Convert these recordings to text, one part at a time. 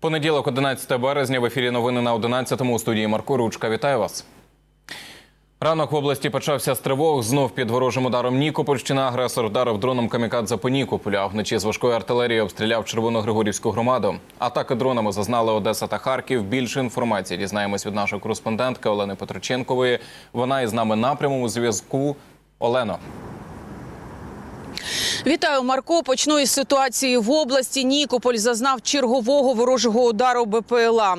Понеділок, 11 березня, в ефірі новини на 11-му у студії Марко Ручка. Вітаю вас. Ранок в області почався з тривог. Знов під ворожим ударом Нікопольщина. Агресор вдарив дроном камікадзе по Нікополю. А вночі з важкої артилерії обстріляв Червоногригорівську громаду. Атаки дронами зазнали Одеса та Харків. Більше інформації дізнаємось від нашої кореспондентки Олени Петроченкової. Вона із нами на прямому зв'язку. Олено. Вітаю, Марко. Почну із ситуації в області. Нікополь зазнав чергового ворожого удару БПЛА.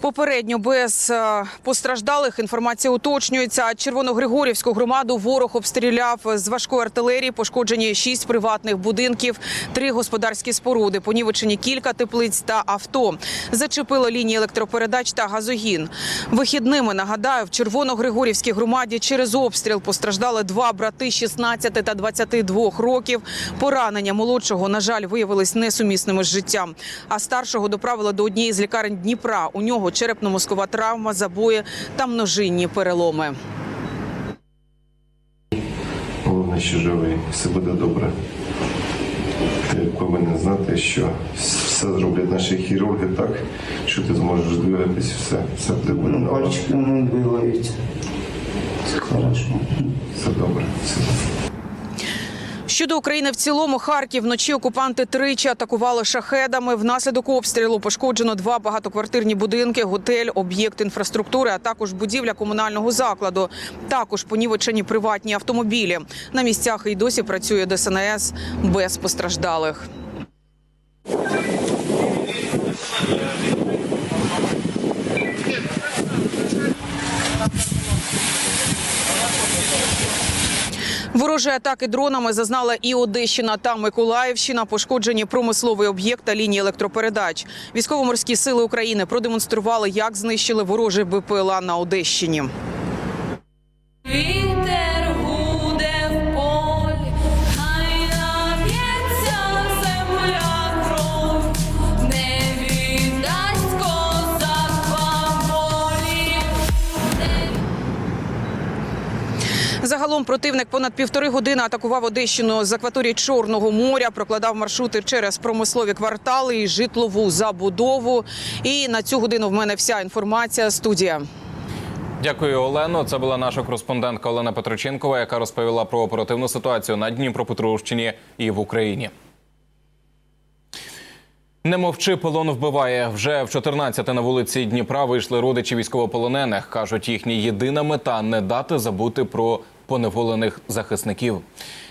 Попередньо без е, постраждалих інформація уточнюється. Червоногригорівську громаду ворог обстріляв з важкої артилерії. Пошкоджені шість приватних будинків, три господарські споруди, понівечені кілька теплиць та авто. Зачепило лінії електропередач та газогін. Вихідними нагадаю, в Червоногригорівській громаді через обстріл постраждали два брати 16 та 22 років. Поранення молодшого, на жаль, виявились несумісними з життям. А старшого доправили до однієї з лікарень Дніпра. У нього черепно-мозкова травма, забої та множинні переломи. Головне, що живий, все буде добре. Ти повинен знати, що все зроблять наші хірурги так, що ти зможеш двигатись, все, все буде Ну, буде добре. пальчик не двигается. Все добре. Все добре. Щодо України в цілому, Харків вночі окупанти тричі атакували шахедами. Внаслідок обстрілу пошкоджено два багатоквартирні будинки, готель, об'єкт інфраструктури, а також будівля комунального закладу. Також понівечені приватні автомобілі. На місцях і досі працює ДСНС без постраждалих. Ворожі атаки дронами зазнала і Одещина та Миколаївщина. Пошкоджені промисловий об'єкт та лінії електропередач. Військово-морські сили України продемонстрували, як знищили ворожі БПЛА на Одещині. Загалом противник понад півтори години атакував Одещину з акваторії Чорного моря, прокладав маршрути через промислові квартали і житлову забудову. І на цю годину в мене вся інформація. Студія. Дякую, Олено. Це була наша кореспондентка Олена Петроченкова, яка розповіла про оперативну ситуацію на Дніпропетровщині і в Україні. Не мовчи, полон вбиває. Вже в 14-те на вулиці Дніпра вийшли родичі військовополонених. Кажуть, їхня єдина мета не дати забути про поневолених захисників.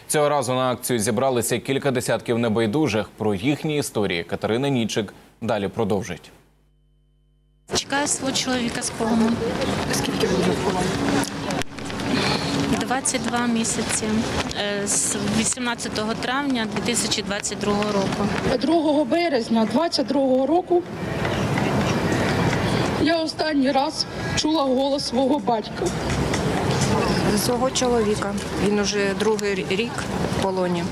Цього разу на акцію зібралися кілька десятків небайдужих. Про їхні історії Катерина Нічик далі продовжить. Чекаю свого чоловіка з полону. Скільки буде в полоні? 22 місяці Е, з 18 травня 2022 року. 2 березня 22-го року я останній раз чула голос свого батька. Свого чоловіка. Він уже другий рік в полоні.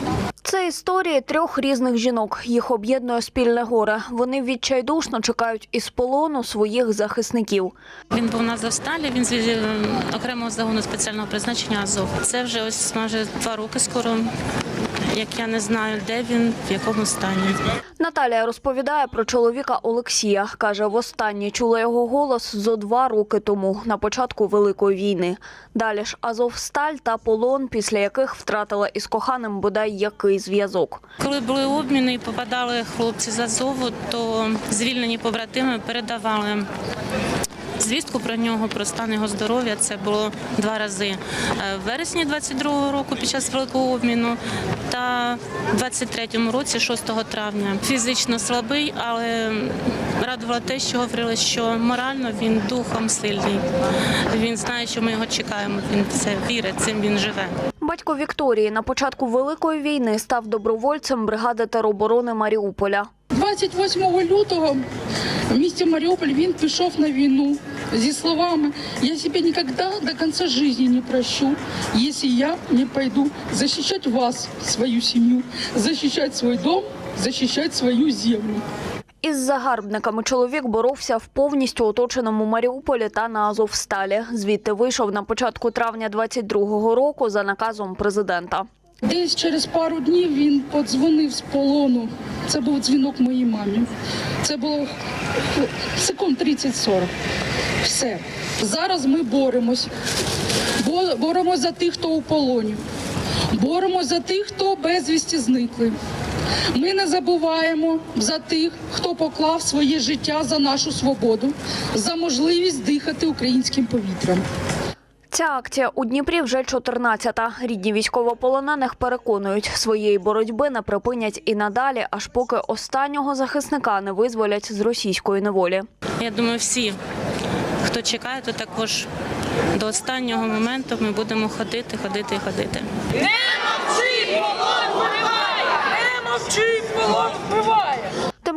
Це історії трьох різних жінок. Їх об'єднує спільне горе. Вони відчайдушно чекають із полону своїх захисників. Він був на Завсталі, він з окремого загону спеціального призначення Азов. Це вже ось майже два роки скоро, як я не знаю, де він, в якому стані. Наталія розповідає про чоловіка Олексія. Каже, востаннє чула його голос зо два роки тому, на початку Великої війни. Далі ж Азовсталь та полон, після яких втратила із коханим бодай який зв'язок. Коли були обміни і попадали хлопці з Азову, то звільнені побратими передавали звістку про нього, про стан його здоров'я. Це було два рази Е, в вересні 22-го року під час великого обміну та в 23-му році, 6 травня. Фізично слабий, але радувало те, що говорили, що морально він духом сильний. Він знає, що ми його чекаємо. Він це вірить, цим він живе. Батько Вікторії на початку Великої війни став добровольцем бригади тероборони Маріуполя. 28 лютого в місті Маріуполь він пішов на війну зі словами «Я себе ніколи до кінця життя не прощу, якщо я не пойду захищати вас, свою сім'ю, захищати свій дом, захищати свою землю». Із загарбниками чоловік боровся в повністю оточеному Маріуполі та на Азовсталі. Звідти вийшов на початку травня 22-го року за наказом президента. Десь через пару днів він подзвонив з полону. Це був дзвінок моїй мамі. Це було секунд 30-40. Все. Зараз ми боремось. Бо- Боремось за тих, хто у полоні. Боремось за тих, хто безвісті зникли. Ми не забуваємо за тих, хто поклав своє життя за нашу свободу, за можливість дихати українським повітрям. Ця акція у Дніпрі вже 14-та. Рідні військовополонених переконують, своєї боротьби не припинять і надалі, аж поки останнього захисника не визволять з російської неволі. Я думаю, всі, хто чекає, то також до останнього моменту ми будемо ходити, ходити і ходити. Тим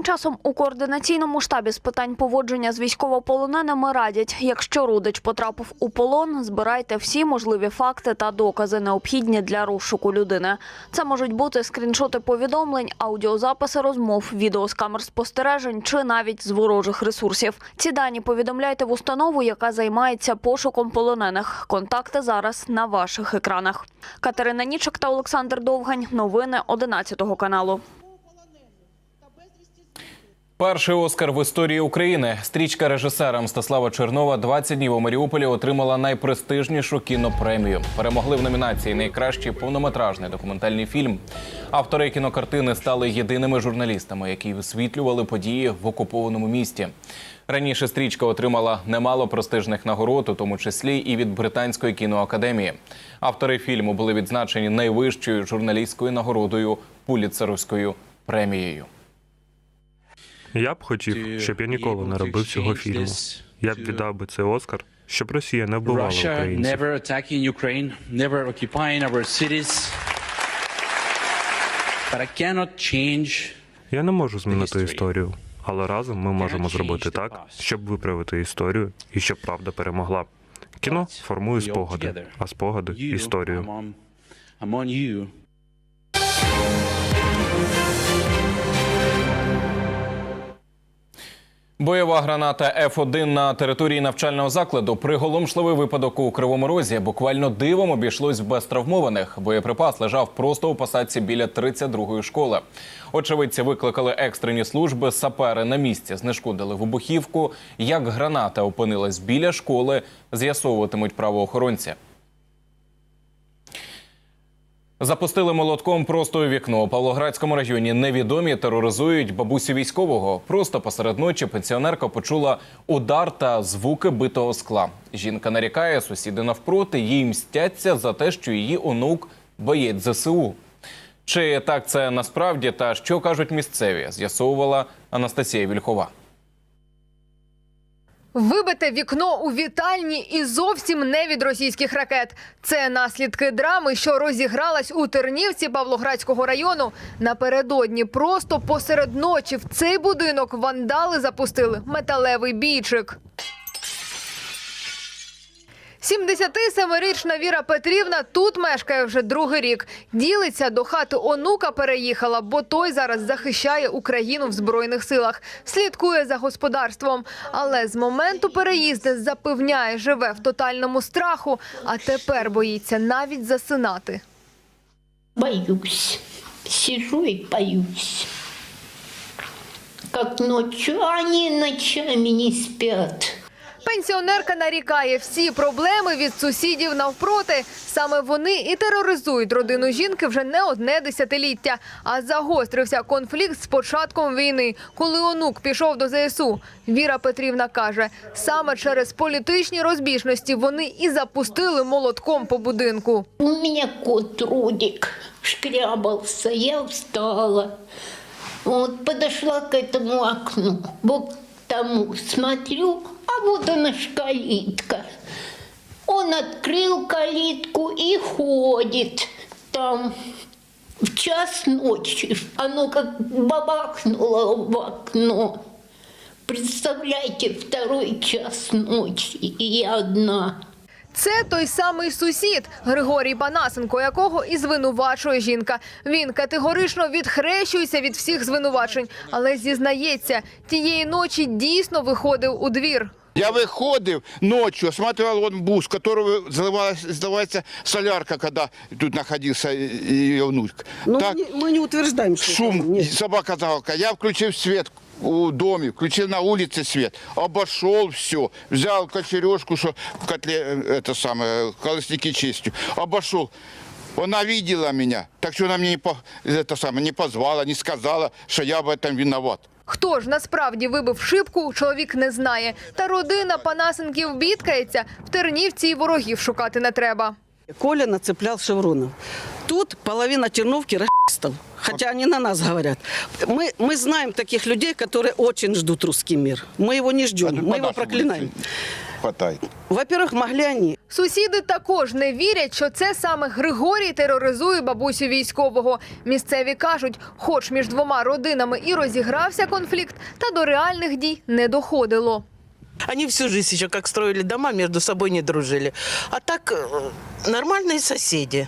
часом у координаційному штабі з питань поводження з військовополоненими радять, якщо родич потрапив у полон, збирайте всі можливі факти та докази, необхідні для розшуку людини. Це можуть бути скріншоти повідомлень, аудіозаписи розмов, відео з камер спостережень чи навіть з ворожих ресурсів. Ці дані повідомляйте в установу, яка займається пошуком полонених. Контакти зараз на ваших екранах. Катерина Нічик та Олександр Довгань. Новини 11 каналу. Перший Оскар в історії України. Стрічка режисера Мстислава Чернова «20 днів у Маріуполі отримала найпрестижнішу кінопремію. Перемогли в номінації Найкращий повнометражний документальний фільм. Автори кінокартини стали єдиними журналістами, які висвітлювали події в окупованому місті. Раніше стрічка отримала немало престижних нагород, у тому числі і від британської кіноакадемії. Автори фільму були відзначені найвищою журналістською нагородою Пуліцеровською премією. Я б хотів, щоб я ніколи не робив цього фільму. Я б віддав би цей Оскар, щоб Росія не вбивала українців. Я не можу змінити історію, але разом ми можемо зробити так, щоб виправити історію і щоб правда перемогла. Кіно формує спогади, а спогади історію. Бойова граната F1 на території навчального закладу. Приголомшливий випадок у Кривому Розі. Буквально дивом обійшлось без травмованих. Боєприпас лежав просто у посадці біля 32-ї школи. Очевидці викликали екстрені служби. Сапери на місці знешкодили вибухівку. Як граната опинилась біля школи, з'ясовуватимуть правоохоронці. Запустили молотком просто у вікно. У Павлоградському районі невідомі тероризують бабусю військового. Просто посеред ночі пенсіонерка почула удар та звуки битого скла. Жінка нарікає, сусіди навпроти їй мстяться за те, що її онук боєць ЗСУ. Чи так це насправді та що кажуть місцеві? З'ясовувала Анастасія Вільхова. Вибите вікно у вітальні і зовсім не від російських ракет. Це наслідки драми, що розігралась у Тернівці Павлоградського району. Напередодні просто посеред ночі в цей будинок вандали запустили металевий бійчик. 77-річна Віра Петрівна тут мешкає вже другий рік. Ділиться до хати онука переїхала, бо той зараз захищає Україну в збройних силах. Слідкує за господарством. Але з моменту переїзду запевняє, живе в тотальному страху, а тепер боїться навіть засинати. Боюсь. Сижу и боюсь. Как ночью, а они ночами не спят. Пенсіонерка нарікає всі проблеми від сусідів навпроти. Саме вони і тероризують родину жінки вже не одне десятиліття. А загострився конфлікт з початком війни, коли онук пішов до ЗСУ. Віра Петрівна каже, саме через політичні розбіжності вони і запустили молотком по будинку. У меня кот Рудик шкрябался, я встала. Вот подошла к этому окну, к тому смотрю, а вот она ж калитка. Он открыл калитку и ходит там. В час ночи оно как бабахнуло в окно. Представляете, второй час ночи, и я одна. Це той самий сусід Григорій Панасенко, якого і звинувачує жінка. Він категорично відхрещується від всіх звинувачень, але зізнається, тієї ночі дійсно виходив у двір. Я виходив ночі, осматривав вон бус, в которого заливалась, здавається солярка, коли тут знаходився її внук. Ну, так, мы, не, мы не утверждаем, что шум, это- Нет. собака загалка. Я включив свет у домі, включив на вулиці свет, обошел все, взял кочережку, що в котле, э, это самое, колосники чистю, обошел. Вона видела меня, так что она мне не, по, это самое, не позвала, не сказала, что я в этом виноват. Хто ж насправді вибив шибку, чоловік не знає. Та родина Панасенків бідкається, в Тернівці і ворогів шукати не треба. Коля нацеплял шевронов. Тут половина Терновки расистов, хотя они на нас говорят. Мы, мы знаем таких людей, которые очень ждут русский мир. Мы его не ждем, мы его проклинаем. Хватает. Во-первых, могли они. Сусіди також не вірять, що це саме Григорій тероризує бабусю військового. Місцеві кажуть, хоч між двома родинами і розігрався конфлікт, та до реальних дій не доходило. Они всю жизнь еще как строили дома, между собой не дружили. А так э, нормальные соседи.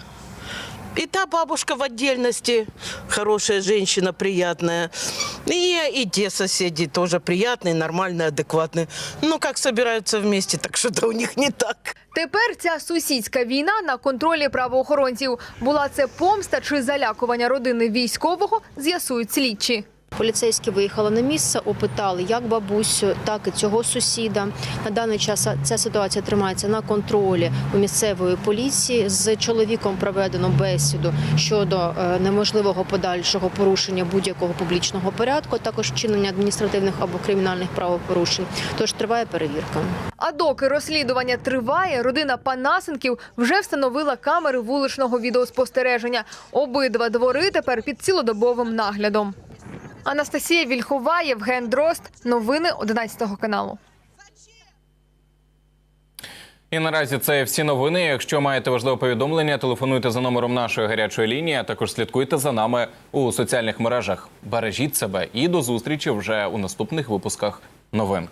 И та бабушка в отдельности, хорошая женщина, приятная. И, и те соседи тоже приятные, нормальные, адекватные. Ну, как собираются вместе, так что-то у них не так. Тепер ця сусідська війна на контролі правоохоронців. Була це помста чи залякування родини військового, з'ясують слідчі. Поліцейські виїхали на місце, опитали як бабусю, так і цього сусіда. На даний час ця ситуація тримається на контролі у місцевої поліції. З чоловіком проведено бесіду щодо е, неможливого подальшого порушення будь-якого публічного порядку, також вчинення адміністративних або кримінальних правопорушень. Тож триває перевірка. А доки розслідування триває, родина Панасенків вже встановила камери вуличного відеоспостереження. Обидва двори тепер під цілодобовим наглядом. Анастасія Вільхова, Євген Дрозд. Новини 11 каналу. І наразі це всі новини. Якщо маєте важливе повідомлення, телефонуйте за номером нашої гарячої лінії. а Також слідкуйте за нами у соціальних мережах. Бережіть себе і до зустрічі вже у наступних випусках новин.